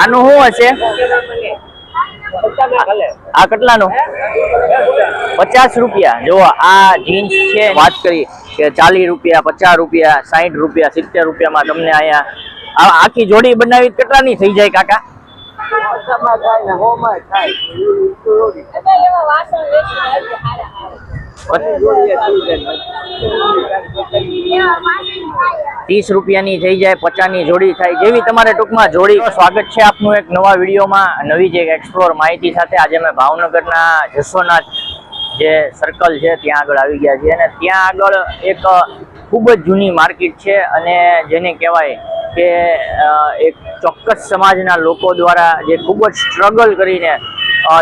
આનું શું હશે? આ કેટલાનું? પચાસ રૂપિયા. જો આ જીન્સ છે. વાત કરી કે ચાલીસ રૂપિયા પચાસ રૂપિયા સાઠ રૂપિયા સિત્તેર રૂપિયામાં તમને અહીંયા આ આખી જોડી બનાવી કેટલાની થઈ જાય કાકા? ત્રીસ રૂપિયાની થઈ જાય, પચાસની જોડી થાય, જેવી તમારે ટૂંકમાં જોડી. સ્વાગત છે આપનું એક નવા વિડીયોમાં. નવી જે એક્સપ્લોર માહિતી સાથે આજે અમે ભાવનગરના જસોનાથ જે સર્કલ છે, ત્યાં આગળ આવી ગયા છીએ. અને ત્યાં આગળ એક ખૂબ જ જૂની માર્કેટ છે અને જેને કહેવાય કે એક ચોક્કસ સમાજના લોકો દ્વારા જે ખૂબ જ સ્ટ્રગલ કરીને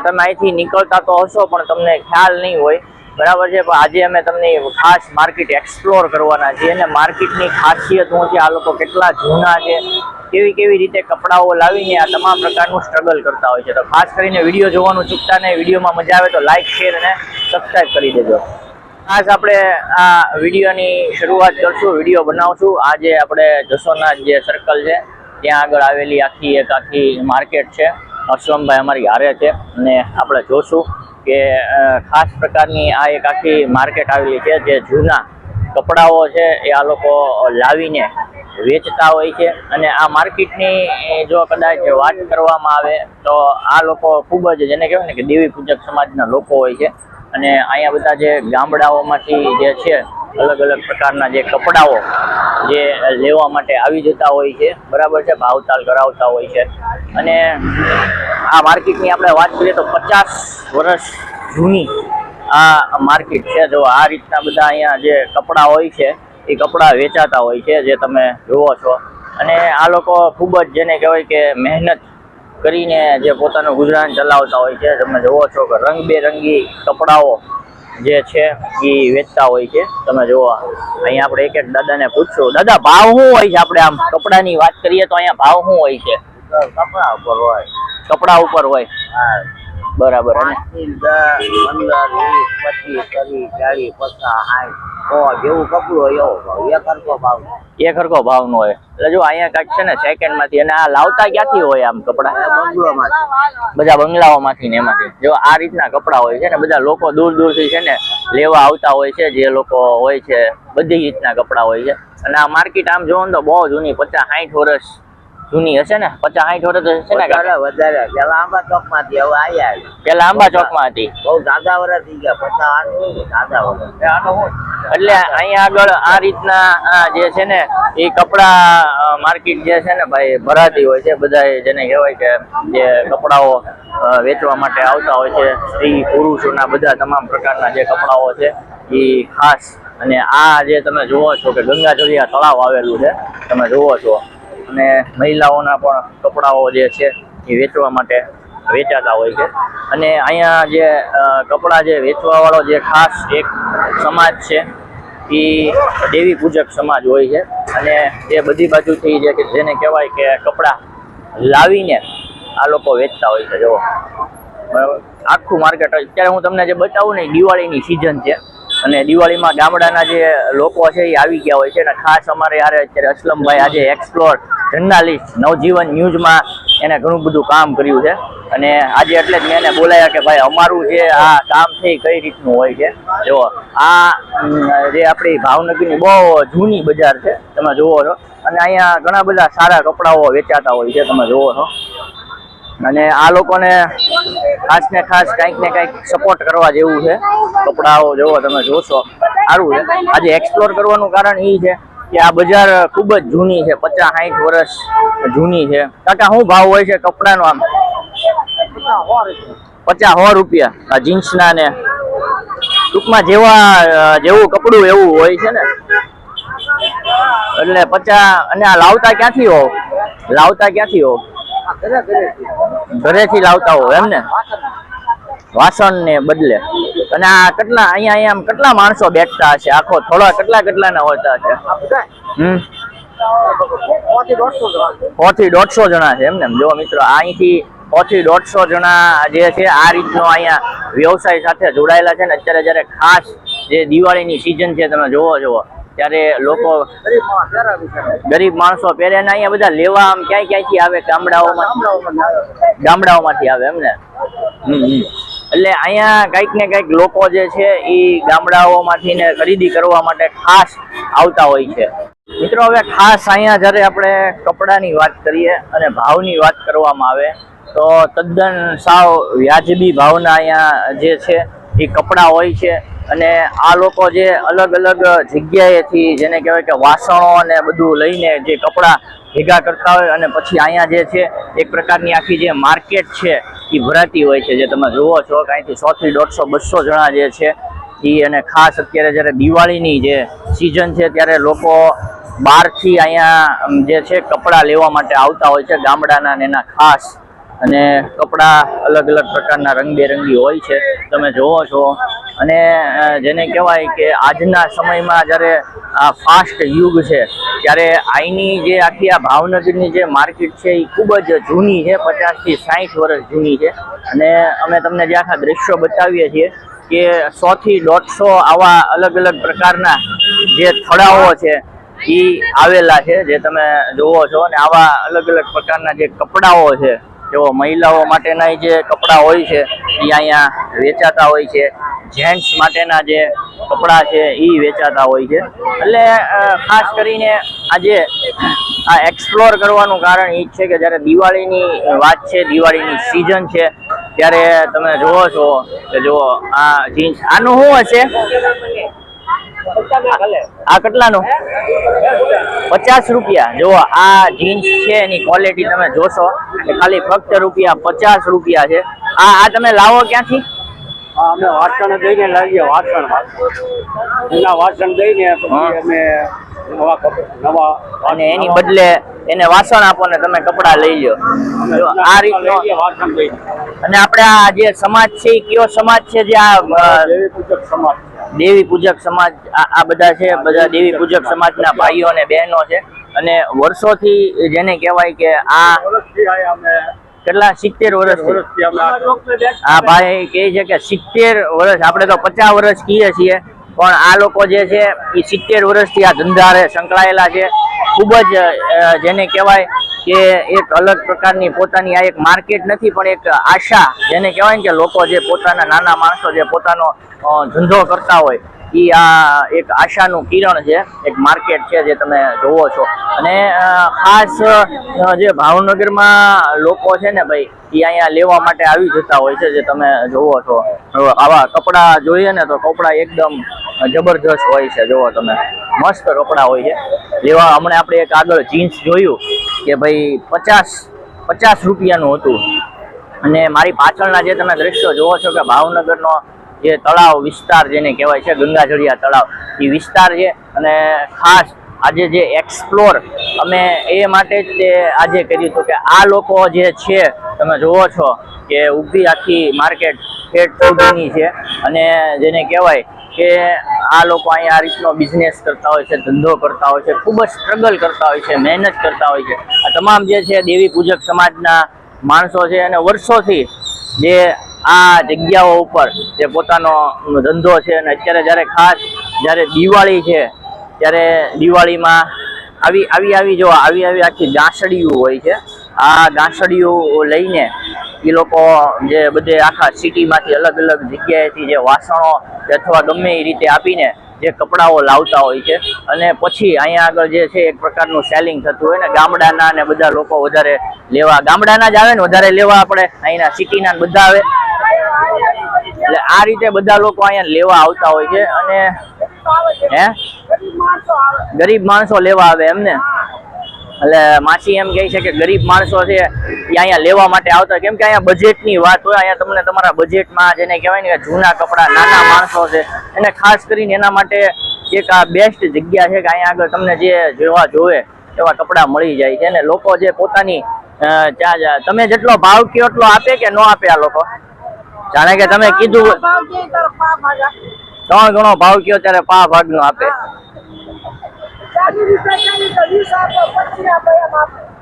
તમે અહીંથી નીકળતા તો હશો, પણ તમને ખ્યાલ નહીં હોય. બરાબર છે, પણ આજે અમે તમને ખાસ માર્કેટ એક્સપ્લોર કરવાના છીએ અને માર્કેટની ખાસિયત શું છે, આ લોકો કેટલા જૂના છે, કેવી કેવી રીતે કપડાઓ લાવીને આ તમામ પ્રકારનું સ્ટ્રગલ કરતા હોય છે. તો ખાસ કરીને વીડિયો જોવાનું ચૂકતા ને વિડીયોમાં મજા આવે તો લાઇક શેર અને સબસ્ક્રાઈબ કરી દેજો. ખાસ આપણે આ વિડીયોની શરૂઆત કરશું, વીડિયો બનાવશું. આજે આપણે જસોના જે સર્કલ છે, ત્યાં આગળ આવેલી આખી એક આખી માર્કેટ છે. અશ્વમભાઈ અમારી હારે છે અને આપણે જોશું કે ખાસ પ્રકારની આ એક આખી માર્કેટ આવેલી છે જે જૂના કપડાઓ છે એ આ લોકો લાવીને વેચતા હોય છે અને આ માર્કેટની જો કદાચ વાત કરવામાં આવે તો આ લોકો ખૂબ જ જેને કહેવાય ને કે દેવી પૂજક સમાજના લોકો હોય છે અને અહીંયા બધા જે ગામડાઓમાંથી જે છે અલગ અલગ પ્રકારના જે કપડાઓ જે લેવા માટે આવી જતા હોય છે, બરાબર છે, ભાવતાલ કરાવતા હોય છે. અને આ માર્કેટની આપણે વાત કરીએ તો પચાસ વર્ષ જૂની આ માર્કેટ છે. જો આ રીતના બધા અહીંયા જે કપડાં હોય છે, એ કપડાં વેચાતા હોય છે, જે તમે જુઓ છો. અને આ લોકો ખૂબ જ જેને કહેવાય કે મહેનત કરીને જે પોતાનું ગુજરાન ચલાવતા હોય છે. તમે જુઓ છો કે રંગબેરંગી કપડાઓ જે છે એ વેચતા હોય છે. તમે જુઓ અહીંયા આપણે એક એક દાદાને પૂછશું. દાદા ભાવ શું હોય છે? આપણે આમ કપડાની વાત કરીએ તો અહીંયા ભાવ શું હોય છે? કપડા ઉપર હોય. કપડા ઉપર હોય. હા. બરાબર દસ પંદર વીસ પચીસ ત્રીસ ચાલીસ પચાસ સાઠ. જેવું કપડું હોય એવો ભાવ. એક હરખો ભાવ એ ખરખો ભાવ નો હોય. એટલે જો અહીંયા કાંઈક છે ને સેકન્ડમાંથી અને આ લાવતા ક્યાંથી હોય આમ કપડા? બંગલોમાં બધા બંગલાઓમાંથી ને એમાંથી. જો આ રીતના કપડા હોય છે ને બધા લોકો દૂર દૂરથી છે ને લેવા આવતા હોય છે જે લોકો હોય છે બધી રીતના કપડા હોય છે. અને આ માર્કેટ આમ જોવો ને તો બહુ જૂની પચાસ સાઠ વર્ષ જૂની હશે ને? પચાસ સાઠ વર્ષ હશે ને વધારે વધારે. પેલા આંબા ચોકમાંથી હવે આવ્યા પેલા આંબા ચોકમાં હતી. બહુ દાદા વર્ષ થઈ ગયા પચાસ આઠ દાદા વર્ષ એટલે અહીંયા આગળ આ રીતના આ જે છે ને એ કપડા માર્કેટ જે છે ને ભાઈ ભરાતી હોય છે. બધા જેને કહેવાય કે જે કપડાઓ વેચવા માટે આવતા હોય છે સ્ત્રી પુરુષોના બધા તમામ પ્રકારના જે કપડાઓ છે એ ખાસ. અને આ જે તમે જુઓ છો કે ગંગાજળિયા તળાવ આવેલું છે તમે જુઓ છો અને મહિલાઓના પણ કપડાઓ જે છે એ વેચવા માટે વેચાતા હોય છે. અને અહીંયા જે કપડાં જે વેચવાવાળો જે ખાસ એક સમાજ છે, એ દેવી પૂજક સમાજ હોય છે. અને એ બધી બાજુથી જે કે જેને કહેવાય કે કપડાં લાવીને આ લોકો વેચતા હોય છે. જુઓ. બરાબર આખું માર્કેટ અત્યારે હું તમને જે બતાવું ને, દિવાળીની સિઝન છે. અને દિવાળીમાં ગામડાના જે લોકો છે એ આવી ગયા હોય છે અને ખાસ અમારે યારે અત્યારે અસલમભાઈ આજે એક્સપ્લોર જર્નાલિસ્ટ, નવજીવન ન્યૂઝમાં એને ઘણું બધું કામ કર્યું છે. અને આજે એટલે જ મેં એને બોલાયા કે ભાઈ અમારું જે આ કામ છે એ કઈ રીતનું હોય છે? જો, આ જે આપણી ભાવનગરની બહુ જૂની બજાર છે, તમે જુઓ છો. અને અહીંયા ઘણા બધા સારા કપડાઓ વેચાતા હોય છે, તમે જુઓ છો. અને આ લોકોને ખાસ ને ખાસ કંઈક ને કંઈક સપોર્ટ કરવા જેવું છે. કપડાઓ જોવો, તમે જોશો. સારું છે. આજે એક્સપ્લોર કરવાનું કારણ એ છે કે આ બજાર ખૂબ જ જૂની છે, પચાસ સાઠ વર્ષ જૂની છે. કાકા, શું ભાવ હોય છે કપડાનો આમ? પચાસ સો રૂપિયા. આ જીન્સના ને. ટૂંકમાં જેવા, જેવું કપડું એવું હોય છે ને. એટલે પચાસ, અને આ લાવતા ક્યાંથી હો? લાવતા ક્યાંથી હો? ઘરેથી લાવતા હો એમ ને? વાસણ ને બદલે. અને આ કેટલા, અહીંયા અહીંયા કેટલા માણસો બેઠતા હશે? આખો થોડા કેટલા કેટલા ના હોતા હશે? હમ? થી દોઢસો જણા છે એમને જો મિત્રો, અહીંથી થી દોઢસો જણા જે છે, આ રીતનો અહીંયા વ્યવસાય સાથે જોડાયેલા છે ને? અત્યારે જ્યારે ખાસ જે દિવાળીની સિઝન છે, તમે જોવો છો ત્યારે લોકો ગરીબ માણસ પહેરા ને અહીંયા બધા લેવા આમ ક્યાંય ક્યાંયથી આવે ગામડાઓમાં. ગામડાઓમાંથી આવે એમને. એટલે અહીંયા કંઈક ને કંઈક લોકો જે છે એ ગામડાઓમાંથી ને ખરીદી કરવા માટે ખાસ આવતા હોય છે મિત્રો હવે ખાસ અહીંયા જ્યારે આપણે કપડાની વાત કરીએ અને ભાવની વાત કરવામાં આવે તો તદ્દન સાવ વ્યાજબી ભાવના અહીંયા જે છે એ કપડાં હોય છે અને આ લોકો જે અલગ અલગ જગ્યાએથી જેને કહેવાય કે વાસણો અને બધું લઈને જે કપડાં ભેગા કરતા હોય અને પછી અહીંયા જે છે, એક પ્રકારની આખી જે માર્કેટ છે, એ ભરાતી હોય છે. જે તમે જુઓ છો કાંઈથી સોથી દોઢસો, બસો જણા જે છે એ અને ખાસ અત્યારે જ્યારે દિવાળીની જે સિઝન છે, ત્યારે લોકો બહારથી અહીંયા જે છે, કપડાં લેવા માટે આવતા હોય છે, ગામડાના ને એના ખાસ. અને કપડાં અલગ અલગ પ્રકારના રંગબેરંગી હોય છે. તમે જોવો છો અને જેને કહેવાય કે આજના સમયમાં જ્યારે આ ફાસ્ટ યુગ છે, ત્યારે આઈની જે આખી આ ભાવનગરની જે માર્કેટ છે એ ખૂબ જ જૂની છે, પચાસથી સાઠ વર્ષ જૂની છે. અને અમે તમને જે આખા દ્રશ્યો બતાવીએ છીએ કે સોથી દોઢસો આવા અલગ અલગ પ્રકારના જે થળાઓ છે એ આવેલા છે, જે તમે જોવો છો. અને આવા અલગ અલગ પ્રકારના જે કપડાઓ છે જેઓ મહિલાઓ માટેના જે કપડાં હોય છે, એ અહીંયા વેચાતા હોય છે. જેન્ટ્સ માટેના જે કપડાં છે, એ વેચાતા હોય છે. એટલે ખાસ કરીને આજે આ એક્સપ્લોર કરવાનું કારણ એ જ છે કે જ્યારે દિવાળીની વાત છે, દિવાળીની સિઝન છે, ત્યારે તમે જુઓ છો કે જુઓ, આ જીન્સ આનું શું હશે? આ કેટલાનું? પચાસ રૂપિયા. જો આ જીન્સ છે એની ક્વોલિટી તમે જોશો. કે ખાલી ફક્ત રૂપિયા પચાસ રૂપિયા છે. આ આ તમે લાવો ક્યાંથી? અમે વાસણ દઈને લાવીએ વાસણ એના વાસણ દઈને અમે નવા નવા અને એની બદલે એને વાસણ આપો ને તમે કપડા લઈ લો જો આ રીતનો અને આપણે આ જે સમાજ છે એ કયો સમાજ છે જે આ સમાજ. દેવી પૂજક સમાજ આ બધા છે, બધા દેવી પૂજક સમાજના ભાઈઓ અને બહેનો છે. અને વર્ષોથી જેને કહેવાય કે આ કેટલા સિત્તેર આ આ ભાઈ કહે છે કે સિત્તેર વર્ષ, આપણે તો પચાસ વર્ષ કહીએ છીએ, પણ આ લોકો જે છે એ સિત્તેર વર્ષથી આ ધંધારે સંકળાયેલા છે. ખૂબ જ જેને કહેવાય કે એક અલગ પ્રકારની પોતાની આ એક માર્કેટ નથી, પણ એક આશા, જેને કહેવાય ને કે લોકો જે પોતાના નાના માણસો જે પોતાનો ધંધો કરતા હોય એ આ એક આશાનું કિરણ છે, એક માર્કેટ છે જે તમે જોવો છો. અને ખાસ જે ભાવનગરમાં લોકો છે ને ભાઈ એ અહીંયા લેવા માટે આવી જતા હોય છે, જે તમે જોવો છો. આવા કપડાં જોઈએ ને તો કપડાં એકદમ જબરજસ્ત હોય છે, જોવો તમે. મસ્ત કપડાં હોય છે. લેવા હમણાં આપણે એક આગળ જીન્સ જોયું કે ભાઈ પચાસ પચાસ રૂપિયાનું હતું. અને મારી પાછળના જે તમે દ્રશ્યો જોવો છો કે ભાવનગરનો જે તળાવ, વિસ્તાર જેને કહેવાય છે, ગંગાજળિયા તળાવ, એ વિસ્તાર છે. અને ખાસ આજે જે એક્સપ્લોર અમે એ માટે જ તે આજે કર્યું હતું કે આ લોકો જે છે, તમે જુઓ છો કે ઊભી આખી માર્કેટ ફેટ સુધીની છે. અને જેને કહેવાય કે આ લોકો અહીંયા આ રીતનો બિઝનેસ કરતા હોય છે, ધંધો કરતા હોય છે, ખૂબ જ સ્ટ્રગલ કરતા હોય છે, મહેનત કરતા હોય છે. આ તમામ જે છે દેવી પૂજક સમાજના માણસો છે અને વર્ષોથી જે આ જગ્યાઓ ઉપર જે પોતાનો ધંધો છે અને અત્યારે જ્યારે ખાસ જ્યારે દિવાળી છે, ત્યારે દિવાળીમાં આવી આવી આવી જો, આવી આવી આખી ગાંસડીઓ હોય છે, આ ગાંસડીઓ લઈને એ લોકો જે બધે આખા સિટીમાંથી અલગ અલગ જગ્યાએથી જે વાસણો કે અથવા ગમે એ રીતે આપીને જે કપડાઓ લાવતા હોય છે. અને પછી અહીંયા આગળ જે છે એક પ્રકારનું સેલિંગ થતું હોય ને, ગામડાના ને બધા લોકો વધારે લેવા, ગામડાના જ આવે ને વધારે લેવા આપણે અહીંના સિટીના બધા આવે. એટલે આ રીતે બધા લોકો અહીંયા લેવા આવતા હોય છે અને હે? ગરીબ માણસો લેવા આવે એમને. એટલે માસી એમ કહે છે કે ગરીબ માણસો છે એ અહીંયા લેવા માટે આવતા. કેમ કે અહીંયા બજેટની વાત હોય અહીંયા તમને તમારા બજેટમાં જેને કહેવાય ને કે જૂના કપડાં નાના માણસો છે એને ખાસ કરીને એના માટે એક આ બેસ્ટ જગ્યા છે કે અહીંયા આગળ તમને જે જોવા જોવે એવા કપડાં મળી જાય છે. અને લોકો જે પોતાની ચા- તમે જેટલો ભાવ કયો એટલો આપે કે ન આપે આ લોકો? જાણે કે તમે કીધું ત્રણ ગણો ભાવ કયો ત્યારે પા ભાગનો આપે.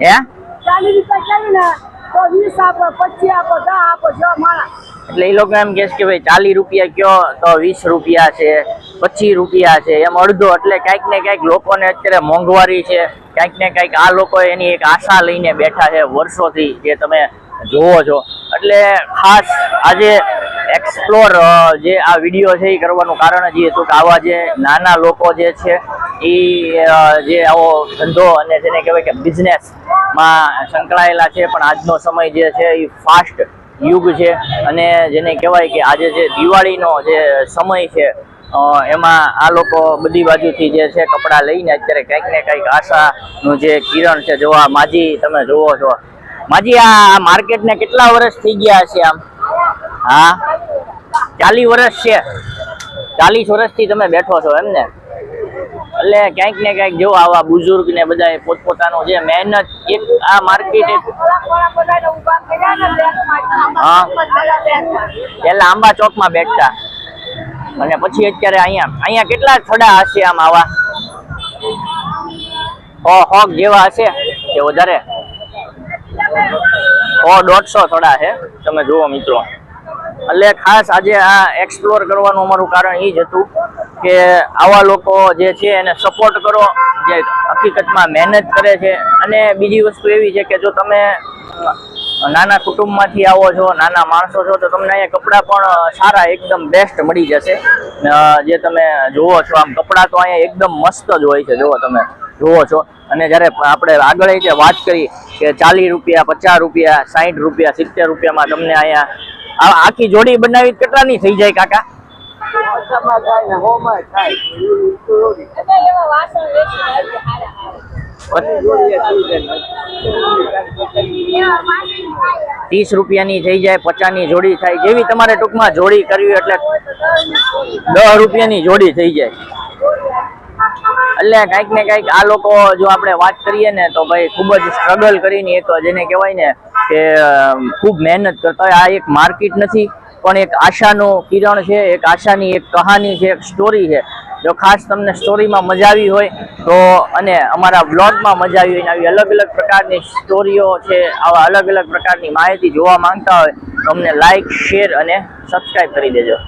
હે? એટલે એ લોકો એમ કે ભાઈ ચાલીસ રૂપિયા કયો તો વીસ રૂપિયા છે પચીસ રૂપિયા છે એમ અડધો. એટલે ક્યાંક ને ક્યાંક લોકોને અત્યારે મોંઘવારી છે ક્યાંક ને ક્યાંક આ લોકો એની એક આશા લઈને બેઠા છે વર્ષોથી જે તમે જોવો છો. એટલે ખાસ આજે એક્સપ્લોર જે આ વીડિયો છે એ કરવાનું કારણ જ એ હતું કે આવા જે નાના લોકો જે છે એ જે આવો ધંધો અને જેને કહેવાય કે બિઝનેસમાં સંકળાયેલા છે, પણ આજનો સમય જે છે એ ફાસ્ટ યુગ છે. અને જેને કહેવાય કે આજે જે દિવાળીનો જે સમય છે એમાં આ લોકો બધી બાજુથી જે છે કપડાં લઈને અત્યારે કંઈક ને કંઈક આશાનું જે કિરણ છે જોવા માજી તમે જોવો છો. માજી, આ માર્કેટને કેટલા વર્ષ થઈ ગયા છે આમ? હા? ચાલીસ વર્ષ છે. ચાલીસ વર્ષથી તમે બેઠો છો એમ ને? એટલે ક્યાંક ને ક્યાંક જો આવા બુઝુર્ગ ને બધા પોતપોતાનો જે મહેનત, એક આ માર્કેટ. હા. પેલા આંબા ચોકમાં બેઠતા અને પછી અત્યારે અહીંયા અહીંયા કેટલા થડા હશે આમ આવા સો હોક જેવા હશે કે વધારે સો દોઢસો થડા છે તમે જુઓ મિત્રો એટલે ખાસ આજે આ એક્સપ્લોર કરવાનું અમારું કારણ એ જ હતું કે આવા લોકો જે છે એને સપોર્ટ કરો, જે હકીકતમાં મહેનત કરે છે. અને બીજી વસ્તુ એવી છે કે જો તમે નાના કુટુંબમાંથી આવો છો, નાના માણસો છો, તો તમને અહીંયા કપડાં પણ સારા એકદમ બેસ્ટ મળી જશે. જે તમે જુઓ છો, આમ કપડાં તો અહીંયા એકદમ મસ્ત જ હોય છે, જુઓ તમે, જુઓ છો. અને જ્યારે આપણે આગળ જે વાત કરી કે ચાલીસ રૂપિયા, પચાસ રૂપિયા સાઠ રૂપિયા, સિત્તેર રૂપિયામાં તમને અહીંયા આખી જોડી બનાવી કેટલાની થઈ જાય કાકા? ત્રીસ રૂપિયાની થઈ જાય પચાસની જોડી થાય. જેવી તમારે ટૂંકમાં જોડી કરવી એટલે દસ રૂપિયાની જોડી થઈ જાય. એટલે કાંઈક ને કાંઈક આ લોકો જો આપણે વાત કરીએ ને તો ભાઈ ખૂબ જ સ્ટ્રગલ કરીને એક જેને કહેવાય ને કે ખૂબ મહેનત કરતા હોય. આ એક માર્કેટ નથી. પણ એક આશાનું કિરણ છે, એક આશાની એક કહાની છે, એક સ્ટોરી છે. જો ખાસ તમને સ્ટોરીમાં મજા આવી હોય, તો અને અમારા બ્લોગમાં મજા આવી હોય આવી અલગ અલગ પ્રકારની સ્ટોરીઓ છે, આવા અલગ અલગ પ્રકારની માહિતી જોવા માંગતા હોય, તો અમને લાઇક શેર અને સબસ્ક્રાઈબ કરી દેજો.